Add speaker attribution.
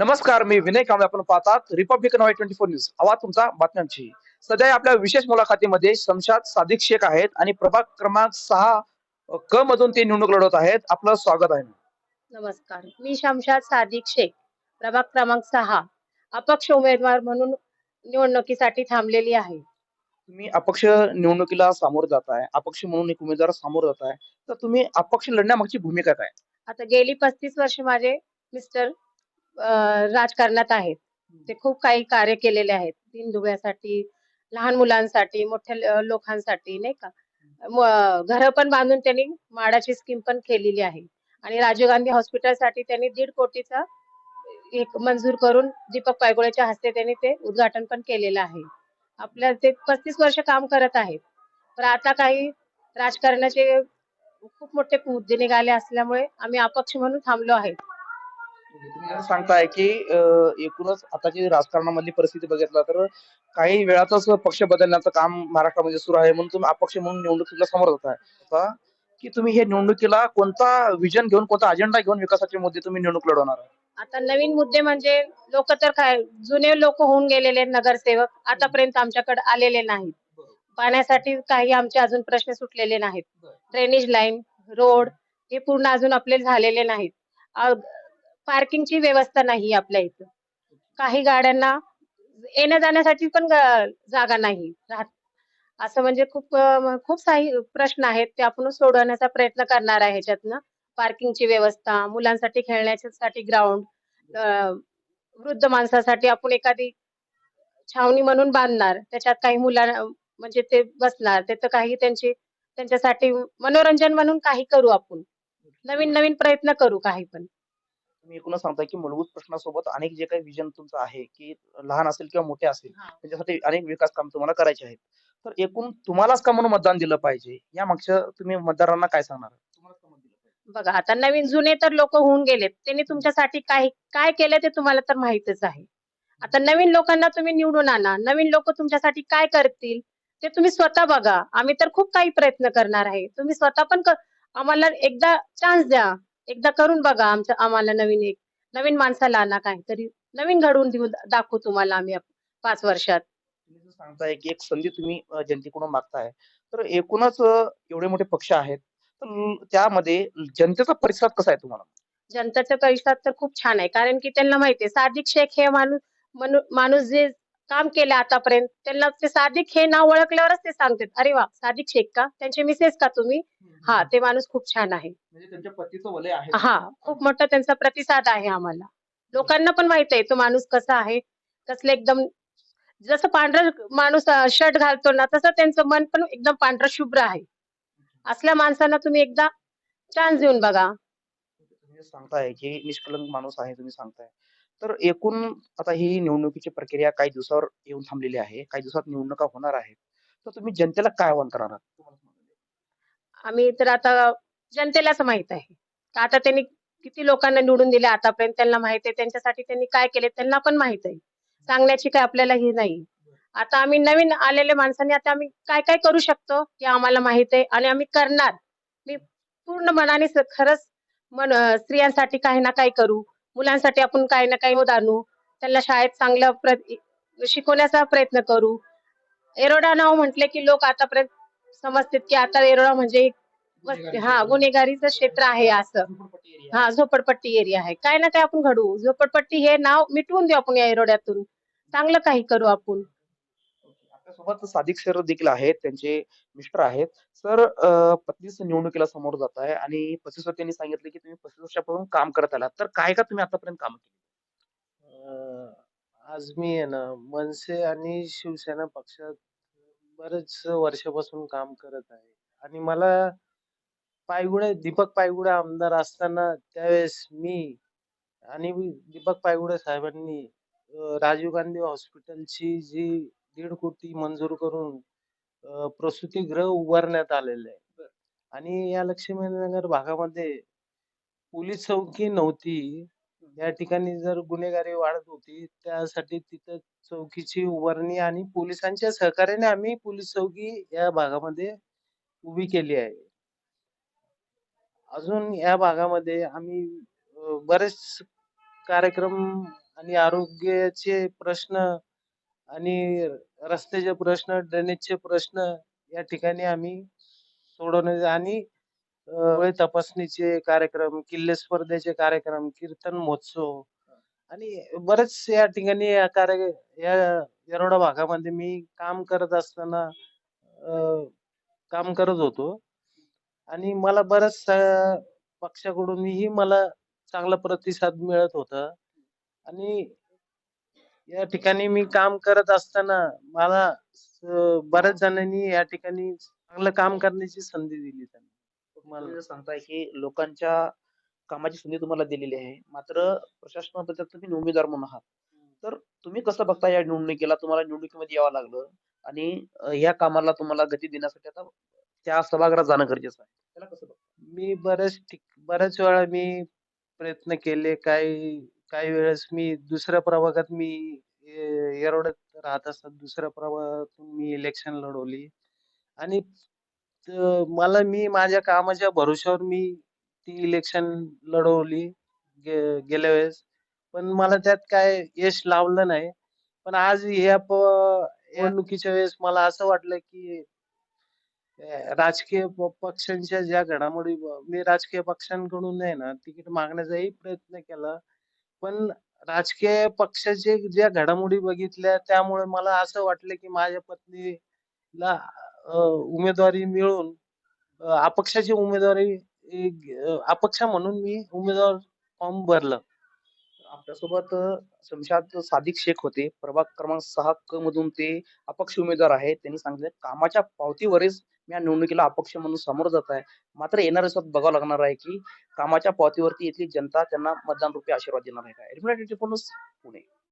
Speaker 1: नमस्कार मी विनय कांबळे. आपण पाहतात रिपब्लिक नॉय ट्वेंटी फोर न्यूज आवाज तुमचा बातम्यांची. सध्या आपल्या विशेष मुलाखतीमध्ये शमशाद सादिक शेख आहेत आणि प्रभाग क्रमांक सहा क मधून ते निवडणूक लढवत आहेत. आपलं स्वागत आहे.
Speaker 2: नमस्कार. मी शमशाद सादिक शेख प्रभाग क्रमांक सहा अपक्ष उमेदवार म्हणून निवडणुकीसाठी थांबलेली आहे.
Speaker 1: तुम्ही अपक्ष निवडणुकीला सामोरं जात आहे. अपक्ष म्हणून एक उमेदवार सामोरं जात आहे. तर तुम्ही अपक्ष लढण्यामागची भूमिका काय?
Speaker 2: आता गेली पस्तीस वर्ष माझे मिस्टर राजकारणात आहेत. ते खूप काही कार्य केलेले आहेत. दिनदुबळ्यासाठी लहान मुलांसाठी मोठ्या लोकांसाठी नाही का? घर पण बांधून त्यांनी माडाची स्कीम पण केलेली आहे. आणि राजीव गांधी हॉस्पिटलसाठी त्यांनी दीड कोटीचा एक मंजूर करून दीपक पायगोळेच्या हस्ते त्यांनी ते उद्घाटन पण केलेलं आहे. आपल्या ते पस्तीस वर्ष काम करत आहेत. पण आता काही राजकारणाचे खूप मोठे मुद्दे निघाले असल्यामुळे आम्ही अपक्ष म्हणून थांबलो आहे.
Speaker 1: सांगताय की एकूणच आताची राजकारणामधली परिस्थिती बघितला तर काही वेळातच पक्ष बदलण्याचं काम महाराष्ट्रामध्ये सुरू आहे म्हणून तुम्ही अपक्ष म्हणून निवडणुकीला समोर जात आहे. आता की तुम्ही हे निवडणुकीला कोणता विजन घेऊन कोणता अजेंडा घेऊन विकासाचे मुद्दे तुम्ही निवडणूक लढवणार
Speaker 2: आता नवीन मुद्दे म्हणजे लोक तर काय जुने लोक होऊन गेलेले नगरसेवक आतापर्यंत आमच्याकडे आलेले नाहीत. पाण्यासाठी काही आमचे अजून प्रश्न सुटलेले नाहीत. ड्रेनेज लाईन रोड हे पूर्ण अजून आपले झालेले नाहीत. पार्किंगची व्यवस्था नाही आपल्या इथं. काही गाड्यांना येण्या जाण्यासाठी पण जागा नाही राहत. असं म्हणजे खूप खूप काही प्रश्न आहेत ते आपण सोडवण्याचा प्रयत्न करणार आहे ह्याच्यातनं. पार्किंगची व्यवस्था मुलांसाठी खेळण्यासाठी ग्राउंड वृद्ध माणसासाठी आपण एखादी छावणी म्हणून बांधणार त्याच्यात काही मुलांना म्हणजे ते बसणार ते तर काही त्यांची त्यांच्यासाठी मनोरंजन म्हणून काही करू आपण. नवीन नवीन प्रयत्न करू काही पण.
Speaker 1: तुम्ही एकूणच सांगताय की मूलभूत प्रश्नासोबत अनेक जे काही विजन तुमचं आहे की लहान असेल किंवा मोठे असेल त्याच्यासाठी अनेक विकास काम तुम्हाला करायचे आहेत. तर एकूण तुम्हालाच का म्हणून मतदान दिलं पाहिजे? या मागच्या तुम्ही मतदारांना काय सांगणार?
Speaker 2: बघा आता नवीन जुने तर लोक होऊन गेलेत. त्यांनी तुमच्यासाठी काय काय केलं ते तुम्हाला तर माहितच आहे. आता नवीन लोकांना तुम्ही निवडून आणा. नवीन लोक तुमच्यासाठी काय करतील ते तुम्ही स्वतः बघा. आम्ही तर खूप काही प्रयत्न करणार आहे. तुम्ही स्वतः पण आम्हाला एकदा चान्स द्या. एकदा करून बघा आमचं आम्हाला नवीन एक नवीन माणसाला आणा काहीतरी. नवीन घडवून देऊ दाखवू तुम्हाला आम्ही पाच वर्षात.
Speaker 1: तुम्ही सांगताय की एक संधी तुम्ही अ, जनतेकडून मागताय. तर एकूणच अ, एवढे मोठे पक्ष आहेत. तर त्यामध्ये जनतेचा प्रतिसाद कसा आहे तुम्हाला?
Speaker 2: जनताचा प्रतिसाद तर खूप छान आहे. कारण की त्यांना माहितीये सादिक शेख हे माणूस मनु- माणूस जे काम केलं आतापर्यंत. त्यांना ते सादिक हे नाव ओळखल्यावरच ते सांगतात. अरे वा सादिक शेख का? त्यांचे मिसेस का तुम्ही? हा ते माणूस खूप छान आहे.
Speaker 1: म्हणजे त्यांच्या पतीचं वलय आहे.
Speaker 2: हा खूप मोठा त्यांचा प्रतिसाद आहे आम्हाला. लोकांना पण माहीत आहे तो माणूस कसा आहे. कसले एकदम जसं पांढरा माणूस शर्ट घालतो ना तसं त्यांचं मन पण एकदम पांढरं शुभ्र आहे. असल्या माणसांना तुम्ही एकदा चान्स देऊन बघा.
Speaker 1: तुम्ही सांगताय की निष्कलंक माणूस आहे तुम्ही सांगताय. तर एकूण आता ही निवडणुकीची प्रक्रिया काही दिवसावर येऊन थांबलेली आहे काही दिवसात निवडणुका होणार आहेत. तर तुम्ही जनतेला काय आवाहन करणार
Speaker 2: आम्ही तर आता जनतेलाच माहीत आहे. आता त्यांनी किती लोकांना निवडून दिले आतापर्यंत त्यांना माहीत आहे त्यांच्यासाठी त्यांनी काय केले त्यांना पण माहीत आहे. सांगण्याची काय आपल्याला ही नाही. आता आम्ही नवीन आलेल्या माणसांनी आता आम्ही काय काय करू शकतो हे आम्हाला माहीत आहे आणि आम्ही करणार. मी पूर्ण मनाने खरंच मन स्त्रियांसाठी काही ना काही करू. मुलांसाठी आपण काही ना काही होत आणू त्यांना शाळेत चांगलं शिकवण्याचा प्रयत्न करू. एरोडा नाव म्हटले की लोक आतापर्यंत समजतात की आता एरोडा म्हणजे हा गुन्हेगारीचं क्षेत्र आहे असं. हा झोपडपट्टी एरिया आहे. काय ना काय आपण घडवू. झोपडपट्टी हे नाव मिटवून देऊ आपण या एरोड्यातून. चांगलं काही करू आपण.
Speaker 1: सोबत सादिक सर देखील आहेत त्यांचे मिस्टर आहेत. सर अ, निवडणुकीला समोर जात आहे आणि पस्तीस त्यांनी सांगितले की तुम्ही पस्तीस वर्षापासून काम करत आलात. तर काय का तुम्ही आतापर्यंत काम केली?
Speaker 3: आज मी आहे ना मनसे आणि शिवसेना पक्षात बरेच वर्षापासून काम करत आहे. आणि मला पायगुडे दीपक पायगुडे आमदार असताना त्यावेळेस मी आणि मी- दीपक पायगुडे साहेबांनी राजीव गांधी हॉस्पिटलची जी दीड कोटी मंजूर करून प्रसूतिगृह उभारण्यात आलेले आहे आणि या लक्ष्मीनगर भागामध्ये पोलीस चौकी नव्हती. या ठिकाणी जर गुन्हेगारी वाढत होती त्यासाठी तिथं चौकीची उभारणी आणि पोलिसांच्या सहकार्याने आम्ही पोलीस चौकी या भागामध्ये उभी केली आहे. अजून या भागामध्ये आम्ही बरेच कार्यक्रम आणि आरोग्याचे प्रश्न आणि रस्त्याचे प्रश्न ड्रेनेजचे प्रश्न या ठिकाणी आम्ही सोडवणे आणि तपासणीचे कार्यक्रम किल्ले स्पर्धेचे कार्यक्रम कीर्तन महोत्सव आणि बरेच या ठिकाणी या कार्य या येरवडा भागामध्ये मी काम करत असताना काम करत होतो आणि मला बऱ्याच पक्षाकडूनही मला चांगला प्रतिसाद मिळत होता आणि या ठिकाणी मी काम करत असताना मला अं, बऱ्याच जणांनी या ठिकाणी चांगलं काम करण्याची संधी दिली त्यांनी.
Speaker 1: तुम्ही
Speaker 3: मला
Speaker 1: सांगताय की लोकांच्या कामाची संधी तुम्हाला दिलेली आहे. मात्र प्रशासनाबद्दल तुम्ही उमेदवार म्हणून आहात. तर तुम्ही कसं बघता या निवडणुकीला? तुम्हाला निवडणुकीमध्ये यावं लागलं आणि अं, या कामाला तुम्हाला गती देण्यासाठी आता त्या सभागृहात जाणं गरजेचं आहे. त्याला कसं बघता
Speaker 3: मी बऱ्याच ठिक बऱ्याच वेळा मी प्रयत्न केले. काही काही वेळेस मी दुसऱ्या प्रभागात मी ए- येरवड्यात राहत असतात दुसऱ्या प्रभागातून मी इलेक्शन लढवली. आणि त- मला मी माझ्या कामाच्या भरोश्यावर मी ती इलेक्शन लढवली गे- गेल्या वेळेस. पण मला त्यात काय यश लावलं नाही. पण आज या प- निवडणुकीच्या वेळेस मला असं वाटलं की अं, राजकीय प- पक्षांच्या ज्या घडामोडी ब- मी राजकीय पक्षांकडून आहे ना तिकीट मागण्याचाही प्रयत्न केला. पण राजकीय पक्षाचे ज्या घडामोडी बघितल्या त्यामुळे मला असं वाटलं की माझ्या पत्नीला उमेदवारी मिळून अपक्षाची उमेदवारी अपक्ष म्हणून मी उमेदवार फॉर्म भरलं.
Speaker 1: आपल्यासोबत शमशाद सादिक शेख होते. प्रभाग क्रमांक सहा क मधून ते अपक्ष उमेदवार आहेत. त्यांनी सांगितलं कामाच्या पावतीवरच मी या निवडणुकीला अपक्ष म्हणून समोर जात आहे. मात्र येणाऱ्या दिवसात बघावं लागणार आहे की कामाच्या पावतीवरती इथली जनता त्यांना मतदान रूपी आशीर्वाद देणार आहे का? पुणे.